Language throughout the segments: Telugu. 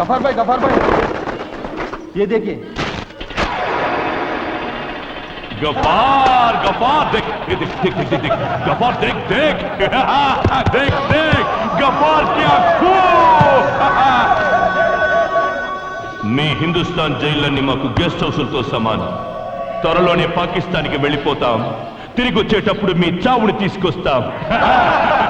गफार भाई गफार भाई ये देखिए गफार गफार देख ये देख देख देख देख, देख गफार देख देख देख देख गफार क्या खूब మీ హిందుస్థాన్ జైళ్ళన్నీ మాకు గెస్ట్ హౌసులతో సమానం త్వరలోనే పాకిస్తాన్కి వెళ్ళిపోతాం తిరిగి వచ్చేటప్పుడు మీ చావుని తీసుకొస్తాం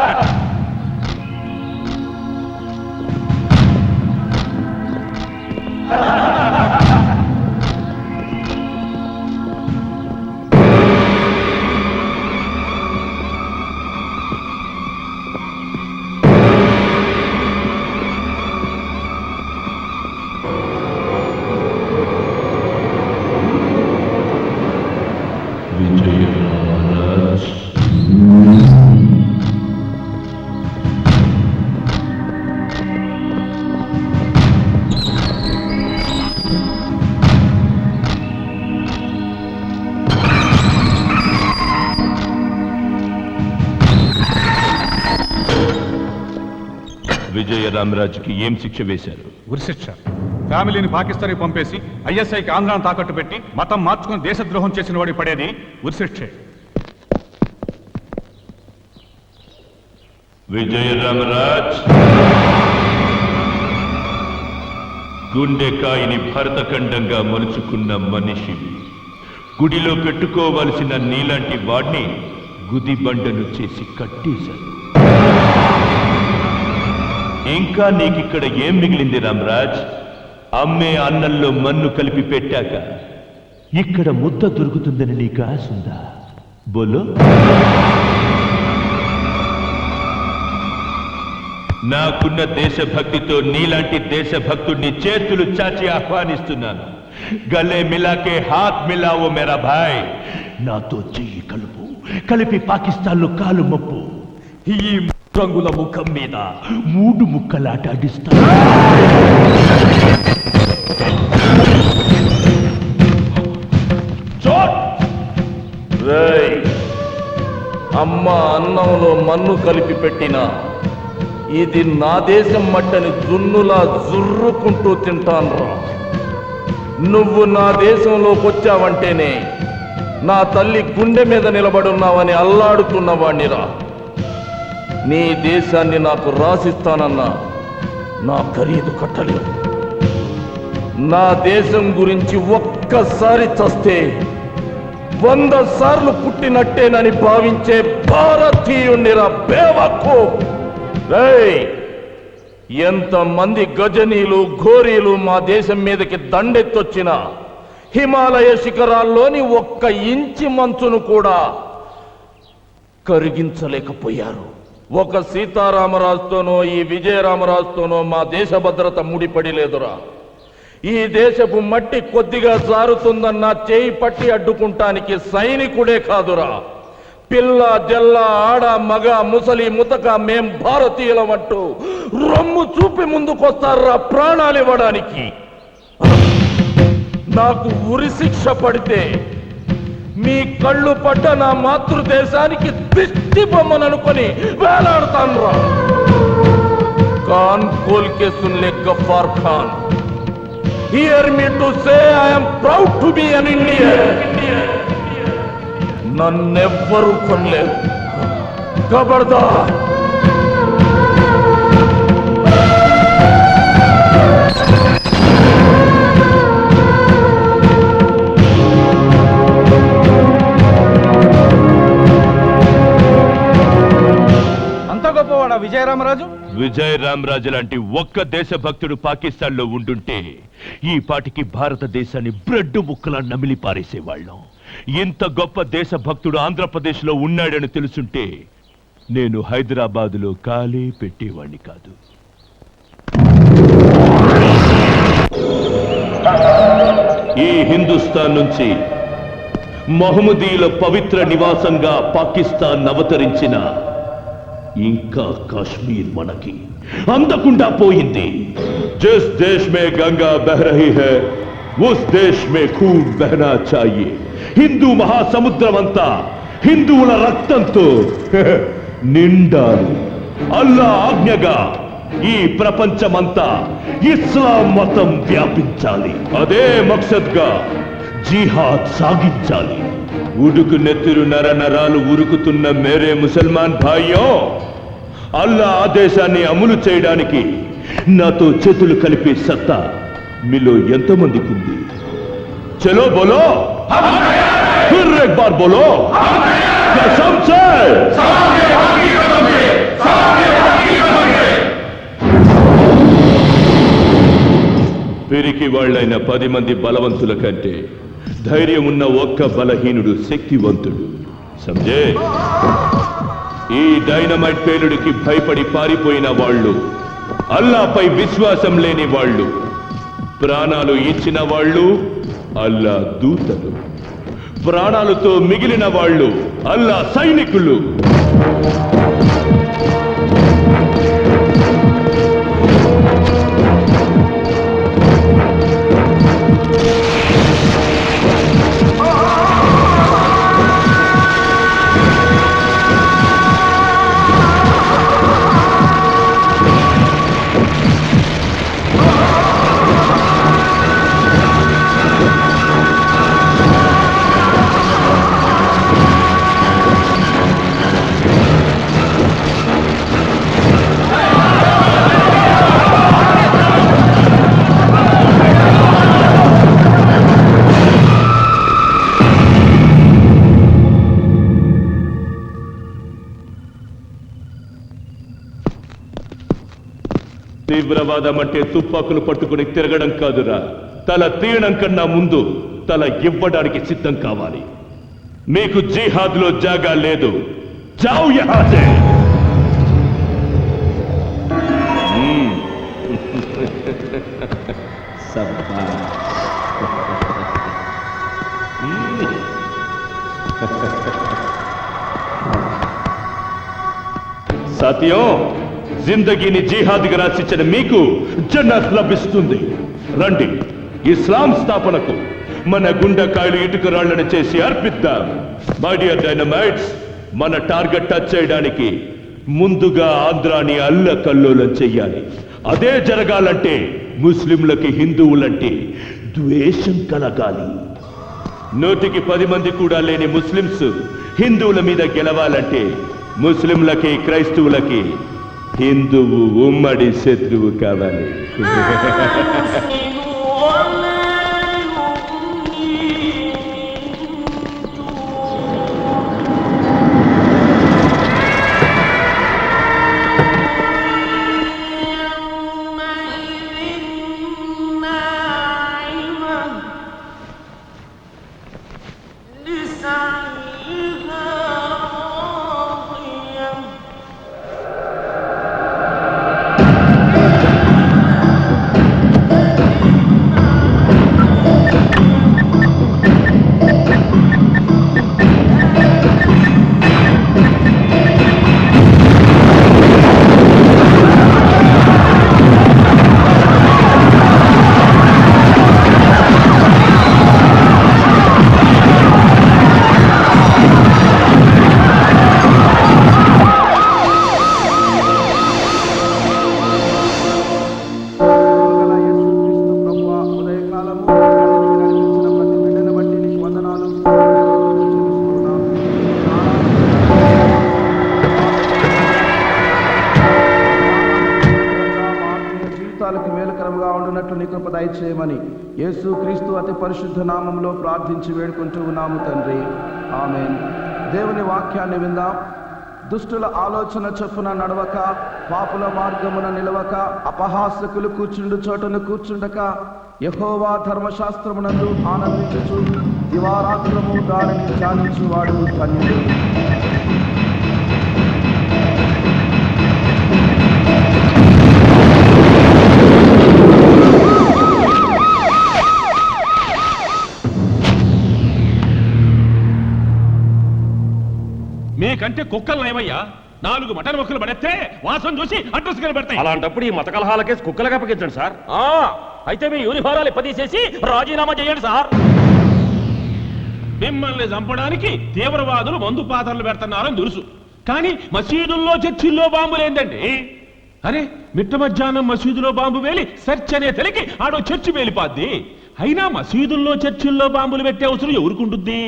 విజయరామరాజుకి ఏం శిక్ష వేశారు? ఉరిశిక్ష. ఫ్యామిలీని పాకిస్తాన్కి పంపేసి ఐఎస్ఐకి ఆంధ్రాను తాకట్టు పెట్టి మతం మార్చుకుని దేశద్రోహం చేసిన వాడి పడేది ఉరిశిక్షే. విజయరామరాజ్. గుండెకాయని భరతఖండంగా మలుచుకున్న మనిషివి గుడిలో పెట్టుకోవలసిన నీలాంటి వాడిని గుదిబండను చేసి కట్టేశాను ఇంకా నీకిక్కడ ఏం మిగిలింది రామరాజ్? అమ్మే అన్నంలో మన్ను కలిపి పెట్టాక ఇక్కడ ముద్ద దొరుకుతుందని నీకు ఆశ ఉందా? బోలో? నాకున్న దేశభక్తితో నీలాంటి దేశభక్తుడిని చేతులు చాచి ఆహ్వానిస్తున్నాను. గలే మిలాకే హాత్ మిలావో మేరా భాయ్. నాతో చెయ్యి కలుపు కలిపి పాకిస్తాన్లో కాలు మప్పు. ఈ రంగుల ముఖం మీద మూడు ముక్కలాటడిస్తా రేయ్ అమ్మ అన్నంలో మన్ను కలిపి పెట్టిన. ఇది నా దేశం మట్టని జున్నులా జుర్రుకుంటూ తింటానురా. నువ్వు నా దేశంలోకి వచ్చావంటేనే నా తల్లి గుండె మీద నిలబడున్నావని అల్లాడుతున్నవాణ్ణిరా నీ దేశాన్ని నాకు రాసిస్తానన్నా నా ఖరీదు కట్టలేదు. నా దేశం గురించి ఒక్కసారి చస్తే వంద సార్లు పుట్టినట్టేనని భావించే భారతీయుణ్ణిరా బేవకు ఎంతమంది గజనీలు ఘోరీలు మా దేశం మీదకి దండెత్తొచ్చినా హిమాలయ శిఖరాల్లోని ఒక్క ఇంచి మంచును కూడా కరిగించలేకపోయారు. ఒక సీతారామరాజుతోనో ఈ విజయరామరాజుతోనో మా దేశ భద్రత ముడిపడి లేదురా ఈ దేశపు మట్టి కొద్దిగా జారుతుందన్న చేయి పట్టి అడ్డుకుంటానికి సైనికుడే కాదురా. పిల్ల జల్ల ఆడ మగ ముసలి ముతక మేం భారతీయులమంటూ రొమ్ము చూపి ముందుకొస్తారా ప్రాణాలు ఇవ్వడానికి నాకు ఉరి శిక్ష పడితే మీ కళ్ళు పడ్డ నా మాతృదేశానికి దిష్టి బొమ్మను అనుకొని వేలాడతాను రా ఖాన్ కోల్కే సున్లే Ghaffar Khan. Hear me to say I'm proud to be an Indian నన్నెవ్వరూ కొనలేదు. కబడదా విజయరామరాజు? విజయ్ రామరాజు లాంటి ఒక్క దేశభక్తుడు పాకిస్తాన్లో ఉండుంటే ఈ పాటికి భారతదేశాన్ని బ్రెడ్ ముక్కలా నమిలి పారేసేవాళ్ళం. ఇంత గొప్ప దేశభక్తుడు ఆంధ్రప్రదేశ్లో ఉన్నాడని తెలుసుంటే నేను హైదరాబాద్లో ఖాళీ పెట్టేవాణ్ణి కాదు. ఈ హిందుస్థాన్ నుంచి మహమ్మదీల పవిత్ర నివాసంగా పాకిస్తాన్ అవతరించిన ఇంకా కాశ్మీర్ మనకి. అందకుండా పోయింది. జిస్ దేశ్ మే గంగా బహ్ రహీ హై ఉస్ దేశ్ మే ఖూన్ బహనా చాయే హిందూ మహాసముద్రం అంతా హిందువుల రక్తంతో నిండాలి అల్లా ఆజ్ఞగా ఈ ప్రపంచమంతా ఇస్లాం మతం వ్యాపించాలి. అదే మక్సద్గా జిహాద్ సాగించాలి. ఉడుకు నెత్తురు నర నరాలు ఉరుకుతున్న మేరే ముసల్మాన్ భాయ్యో అల్లా ఆదేశాన్ని అమలు చేయడానికి నాతో చేతులు కలిపే సత్తా మీలో ఎంతమందికి ఉంది చలో బోలో ఫిర్ ఎక్ బార్ బోలో कसम से పిరికి వాళ్ళైన పది మంది బలవంతుల కంటే ధైర్యం ఉన్న ఒక్క బలహీనుడు శక్తివంతుడు. సంజయ్ ఈ డైనమైట్ పేలుడికి భయపడి పారిపోయిన వాళ్ళు అల్లాపై విశ్వాసం లేని వాళ్ళు ప్రాణాలు ఇచ్చిన వాళ్ళు అల్లా దూతలు. ప్రాణాలతో మిగిలిన వాళ్ళు అల్లా సైనికులు. తీవ్రవాదం అంటే తుపాకులు పట్టుకుని తిరగడం కాదురా. తల తీయడం కన్నా ముందు తల ఇవ్వడానికి సిద్ధం కావాలి. మీకు జిహాద్లో జాగా లేదు. మ్మ్. జిందగీని జిహాద్గా రాసిచ్చిన మీకు జన్నత్ లభిస్తుంది. రండి ఇస్లాం స్థాపనకు మన గుండెకాయలు ఇటుక రాళ్ళను చేసి అర్పిద్దాం. మై డియర్ డైనమైట్స్ మన టార్గెట్ టచ్ చేయడానికి ముందుగా ఆంధ్రాని అల్ల కల్లోలం చెయ్యాలి. అదే జరగాలంటే ముస్లింలకి హిందువులంటే ద్వేషం కలగాలి. నూటికి పది మంది కూడా లేని ముస్లింస్ హిందువుల మీద గెలవాలంటే ముస్లింలకి క్రైస్తవులకి హిందువు ఉమ్మడి శత్రువు కావాలి. పరిశుద్ధ నామంలో ప్రార్థించి వేడుకుంటూ ఉన్నాము తండ్రి. ఆమె దేవుని వాక్యాన్ని విందాం. దుష్టుల ఆలోచన చొప్పున నడవక పాపుల మార్గమున నిలవక అపహాసకులు కూర్చుండు చోటను కూర్చుండక యహోవా ధర్మశాస్త్రమునందు ఆనందించుచు దివారాత్రము దానిని ధ్యానించువాడు ధన్యుడు. మీకంటే కుక్కలు నయమయ్యా నాలుగు మటన్ మొక్కలు పడేస్తే వాసన చూసి అడ్రస్ కనబడతాయి అలాంటప్పుడు ఈ మత కలహాల కేసు కుక్కలకు అప్పగించండి సార్. అయితే మీ యూనిఫారాలు ఇప్పదీసేసి రాజీనామా చేయండి సార్. మిమ్మల్ని చంపడానికి తీవ్రవాదులు మందు పాత్రలు పెడుతున్నారని తెలుసు. కానీ మసీదుల్లో చర్చిల్లో బాంబులు ఏంటండి అరే మిట్ట మధ్యాహ్నం మసీదులో బాంబు వేలి సెర్చ్ అనే తెలికి ఆడో చర్చి వేలిపాద్ది అయినా మసీదుల్లో చర్చిల్లో బాంబులు పెట్టే అవసరం ఎవరుకుంటుంది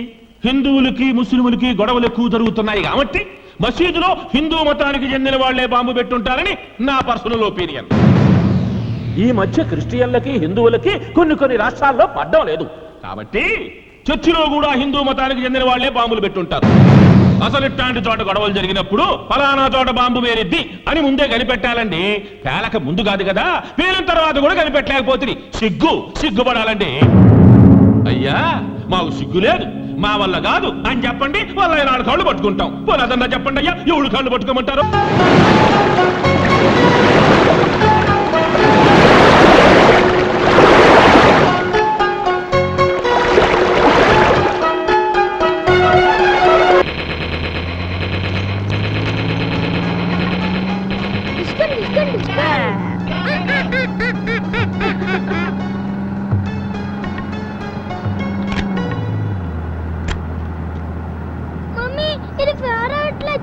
హిందువులకి ముస్లిములకి గొడవలు ఎక్కువ జరుగుతున్నాయి కాబట్టి మసీదులో హిందూ మతానికి చెందిన వాళ్ళే బాంబు పెట్టుంటారని నా పర్సనల్ ఒపీనియన్. ఈ మధ్య క్రిస్టియన్లకి హిందువులకి కొన్ని కొన్ని రాష్ట్రాల్లో పడ్డం లేదు. కాబట్టి చర్చిలో కూడా హిందూ మతానికి చెందిన వాళ్ళే బాంబులు పెట్టుంటారు. అసలు ఇట్లాంటి చోట గొడవలు జరిగినప్పుడు ఫలానా చోట బాంబు వేరిద్ది అని ముందే కనిపెట్టాలండి. పేలక ముందు కాదు కదా పేలిన తర్వాత కూడా కనిపెట్టలేకపోతుంది సిగ్గు సిగ్గుపడాలండి. అయ్యా మాకు సిగ్గు లేదు. మా వల్ల కాదు. అని చెప్పండి వాళ్ళ నాలుగు కాళ్ళు పట్టుకుంటాం. పోలేదన్నా చెప్పండి అయ్యా ఏడు కాళ్ళు పట్టుకోమంటారు?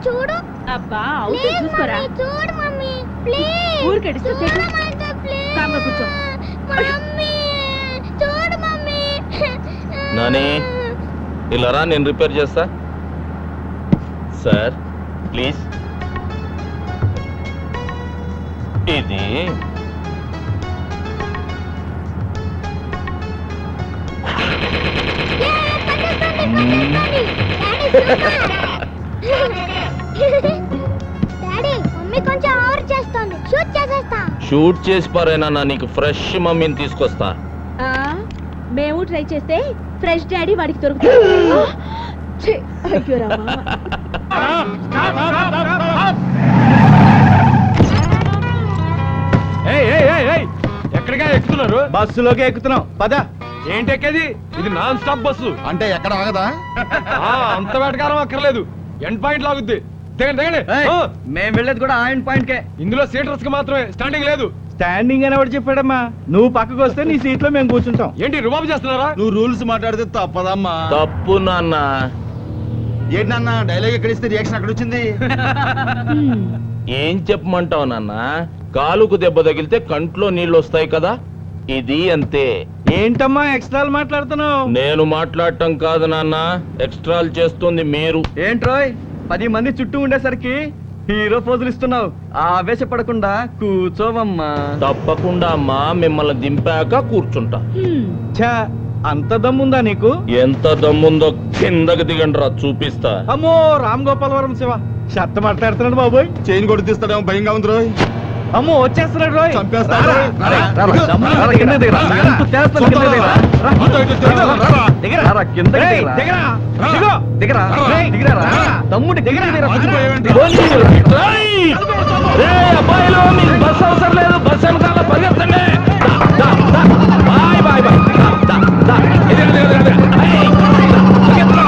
చూడు. అబ్బా అవుతే చూసుకోరా? మమ్మీ చూడు మమ్మీ. ప్లీజ్. ఊరికెడిస్తే చెట్టు. కామ్గా కూర్చో. మమ్మీ చూడు మమ్మీ. నాని ఇలా రా నేను రిపేర్ చేస్తా. Sir please. ఇది. డాడీ మమ్మీ కొంచెం ఓవర్ చేస్తోంది. షూట్ చేసేస్తా. షూట్ చేసి పారేనా నీకు ఫ్రెష్ మమ్మీని తీసుకొస్తా. ఆ, మేము ట్రై చేస్తే ఫ్రెష్ డాడీ వాడికి దొరుకుతుంది. ఆ, ఛీ, అయ్యో రామా. ఎక్కడిగా ఎక్కుతున్నారు? బస్సులోకి ఎక్కుతున్నాం. పద. ఏంటి ఎక్కేది? ఇది నాన్ స్టాప్ బస్సు. అంటే ఎక్కడ ఆగదా? అంత వేటకారం అక్కర్లేదు. ఎండ్ పాయింట్ లాగుద్ది. దిగండి దిగండి. ఆ, మేము వెళ్ళేది కూడా ఆయన పాయింట్ కే. ఇందులో సీటర్స్కి మాత్రమే. స్టాండింగ్ లేదు. స్టాండింగ్ అని ఎవడు చెప్పాడమ్మా? నువ్వు పక్కకు వస్తే నీ సీట్లో మేము కూర్చుంటాం. ఏంటి రుబాబు చేస్తున్నారా? నువ్వు రూల్స్ మాట్లాడితే తప్పదమ్మా. తప్పు నాన్న. ఏంటన్నా డైలాగ్ ఎక్కడ ఇస్తే రియాక్షన్ అక్కడ వచ్చింది. ఏం చెప్పమంటావు నాన్న? కాలుకు దెబ్బ తగిలితే కంట్లో నీళ్ళు వస్తాయి కదా? ఇది అంతే. ఏంటమ్మా ఎక్స్ట్రాలు మాట్లాడుతున్నావు? నేను మాట్లాడటం కాదు నాన్న. ఎక్స్ట్రాలు చేస్తుంది మీరు. ఏంట్రోయ్ పది మంది చుట్టూ ఉండేసరికి హీరో పోజులు ఇస్తున్నావు. ఆవేశపడకుండా కూర్చోవమ్మా. తప్పకుండా అమ్మా మిమ్మల్ని దింపాక కూర్చుంటా. ఛా అంత దమ్ముందా నీకు? ఎంత దమ్ముందో కిందకి దిగండి రా చూపిస్తా. అమ్మో రామ్ గోపాలవరం శివ. షర్ట్ మాట్లాడుతున్నాడు బాబోయ్. చైన్ కొట్టి తీస్తాడేమో భయంగా ఉంది రోయ్. అమ్మో వచ్చేస్తున్నాడు రోయ్. తమ్ముడి అబ్బాయిలు మీకు బస్ అవసరం లేదు. బస్ వెనకాల పరిగెత్తండి. దా, దా, దా. Bye bye bye. దా, దా, దా. ఎదురు, ఎదురు, ఎదురు, ఎదురు. ఏయ్, దా, పరిగెత్తరా.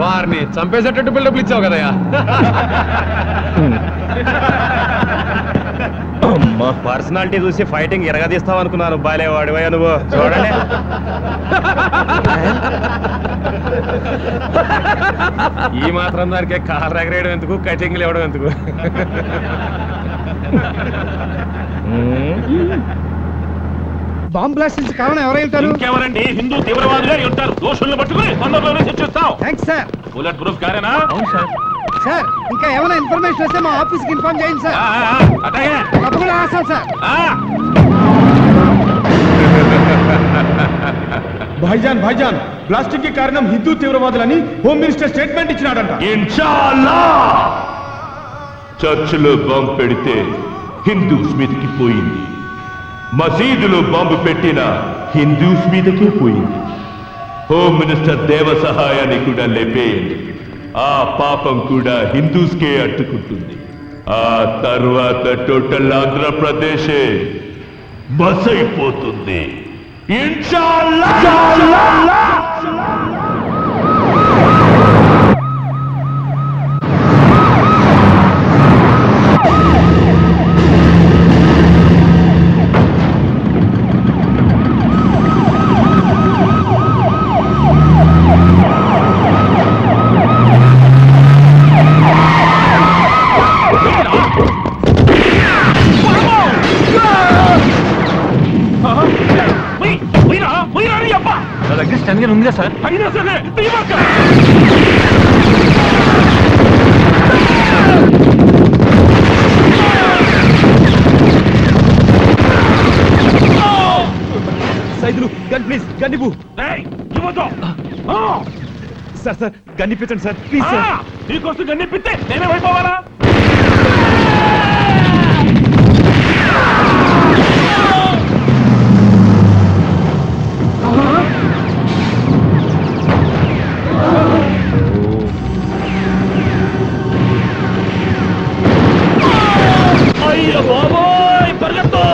వారిని చంపేసేటట్టు బిల్డప్ ఇచ్చావు కదయ్యా అమ్మా పర్సనాలిటీ చూసి ఫైటింగ్ ఎరగదీస్తావు అనుకున్నాను. బాలేవాడివయ్యా నువ్వు. చూడండి. ఈ మాత్రం దానికి కార్ ఎగరేయడం ఎందుకు? కటింగ్లు ఇవ్వడం ఎందుకు. బాంబ్ బ్లాస్ట్ నుంచి కారణం ఎవరు వెళ్తారు ఇంకెవరండి? హిందూ తీవ్రవాదులే ఉంటారు దోషుల్ని పట్టుకుని తొందరలోనే శిక్షిస్తాం థ్యాంక్స్ సార్. బుల్లెట్ ప్రూఫ్ కారేనా సార్. ఇంకా ఏమైనా ఇన్ఫర్మేషన్ వస్తే మా ఆఫీస్కి ఇన్ఫార్మ్ చేయండి సార్. తప్పకుండా రాస్తాం సార్. భాయిజాన్ భాయిజాన్ ప్లాస్టిక్కి కారణం హిందూ తీవ్రవాదులని హోమ్ మినిస్టర్ స్టేట్మెంట్ ఇచ్చినాడంట. ఇన్షాల్లా. చర్చిలో బాంబు పెడితే హిందూస్ మీదకి పోయింది. మసీదులో బాంబు పెట్టిన హిందూస్ మీదకే పోయింది. హోమ్ మినిస్టర్ దేవ సహాయాన్ని కూడా లేపేయండి. ఆ పాపం కూడా హిందూస్కే అట్టుకుంటుంది ఆ తర్వాత టోటల్ ఆంధ్రప్రదేశే బస్ అయిపోతుంది ఇన్షాల్లా! గన్ ప్లీజ్ గన్ ఇవ్వు ఏయ్, ఇవ్వద్దు. Sir sir. గన్ ఇప్పించండి సార్. ఆ, నీకోసం గన్నిప్పితే నేనే అయిపోవాలా